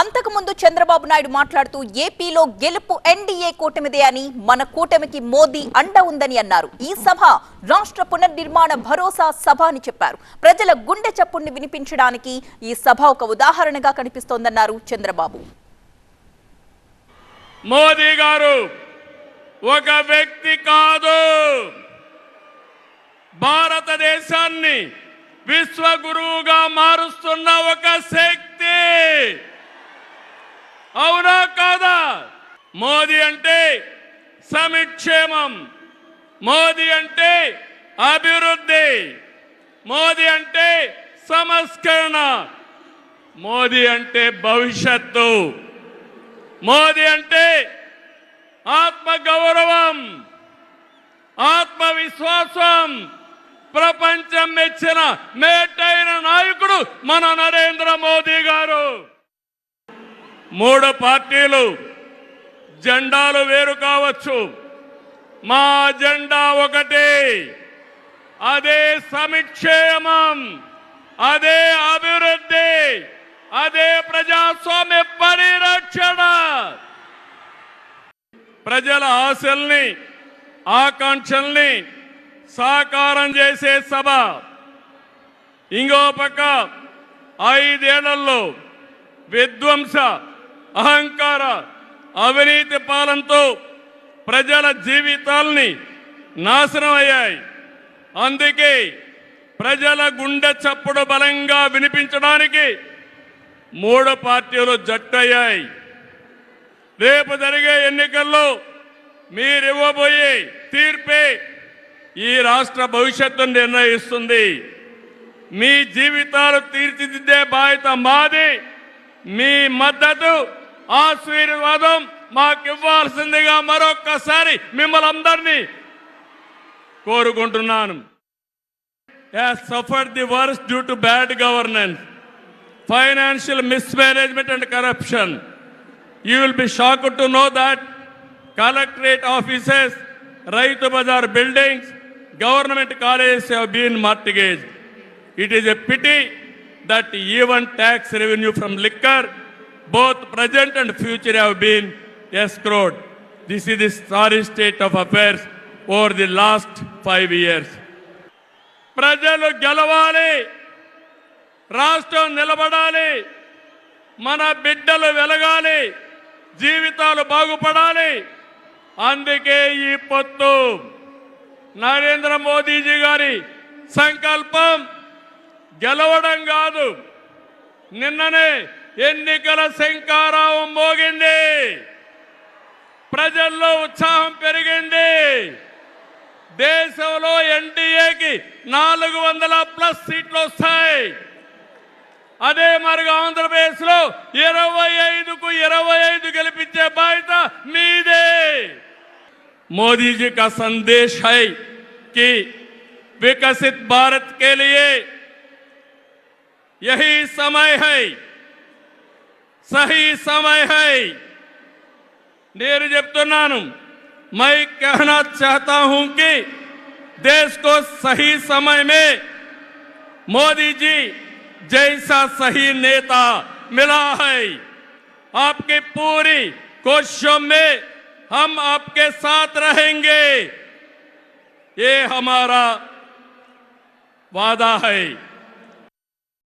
అంతకుముందు చంద్రబాబు నాయుడు మాట్లాడుతూ ఏపీలో గెలుపు ఎన్డీఏ కూటమిదే అని మన కూటమికి మోదీ అండ ఉందని అన్నారు. ఈ సభ రాష్ట్ర పునర్నిర్మాణ భరోసా సభ అని చెప్పారు. ప్రజల గుండె చప్పుడిని వినిపించడానికి ఈ సభ ఒక ఉదాహరణగా కనిపిస్తోందన్నారు చంద్రబాబు. మోదీ గారు ఒక వ్యక్తి కాదు. భారతదేశాన్ని విశ్వగురువుగా మారుస్తున్న ఒక శక్తి అవునా కాదా మోదీ అంటే సమిక్షేమం. మోదీ అంటే అభివృద్ధి. మోదీ అంటే సంస్కరణ. మోదీ అంటే భవిష్యత్తు. మోదీ అంటే ఆత్మ గౌరవం ఆత్మవిశ్వాసం. ప్రపంచం మెచ్చిన మేటైన నాయకుడు మన నరేంద్ర మోదీ గారు. మూడు పార్టీలు జెండాలు వేరు కావచ్చు. మా జెండా ఒకటే. అదే సమిక్షేమం. అదే అభివృద్ధి. అదే ప్రజాస్వామ్య పరిరక్షణ. ప్రజల ఆశల్ని ఆకాంక్షల్ని సాకారం చేసే సభ. ఇంకో పక్క ఐదేళ్ళలో విధ్వంస అహంకార అవినీతి పాలనతో ప్రజల జీవితాల్ని నాశనం అయ్యాయి. అందుకే ప్రజల గుండె చప్పుడు బలంగా వినిపించడానికి మూడు పార్టీలు జట్టయ్యాయి. రేపు జరిగే ఎన్నికల్లో మీరివ్వబోయే తీర్పే ఈ రాష్ట్ర భవిష్యత్తును నిర్ణయిస్తుంది. మీ జీవితాలు తీర్చిదిద్దే బాధ్యత మాది మీ మద్దతు ఆశీర్వాదం మాకు ఇవ్వాల్సిందిగా మరొక్కసారి మిమ్మల్ని కోరుకుంటున్నాను. Suffer the worse due to bad governance financial mismanagement and corruption you will be shock to know that collectorate offices Rythu Bazar buildings government colleges been mortgage it is a pity that even tax revenue from liquor both present and future have been escrowed. This is the sorry state of affairs over the last five years. ప్రజలు గెలవాలి రాష్ట్రం నిలబడాలి మన బిడ్డలు వెలగాలి జీవితాలు బాగుపడాలి అందుకే ఈ పొత్తు నరేంద్ర మోదీజీ గారి సంకల్పం గెలవడం కాదు నిన్ననే ఎన్నికల శంకారావం మోగింది ప్రజల్లో ఉత్సాహం పెరిగింది దేశంలో ఎన్డీఏకి నాలుగు వందల ప్లస్ సీట్లు వస్తాయి అదే మరిగా ఆంధ్రప్రదేశ్ లో ఇరవై ఐదుకు ఇరవై ఐదు గెలిపించే బాధ్యత మీదే मोदी जी का संदेश है कि विकसित भारत के लिए यही समय है सही समय है నేను చెప్తున్నాను मैं कहना चाहता हूं कि देश को सही समय में मोदी जी जैसा सही नेता मिला है आपकी पूरी कोशिशों में हम आपके साथ रहेंगे ये हमारा वादा है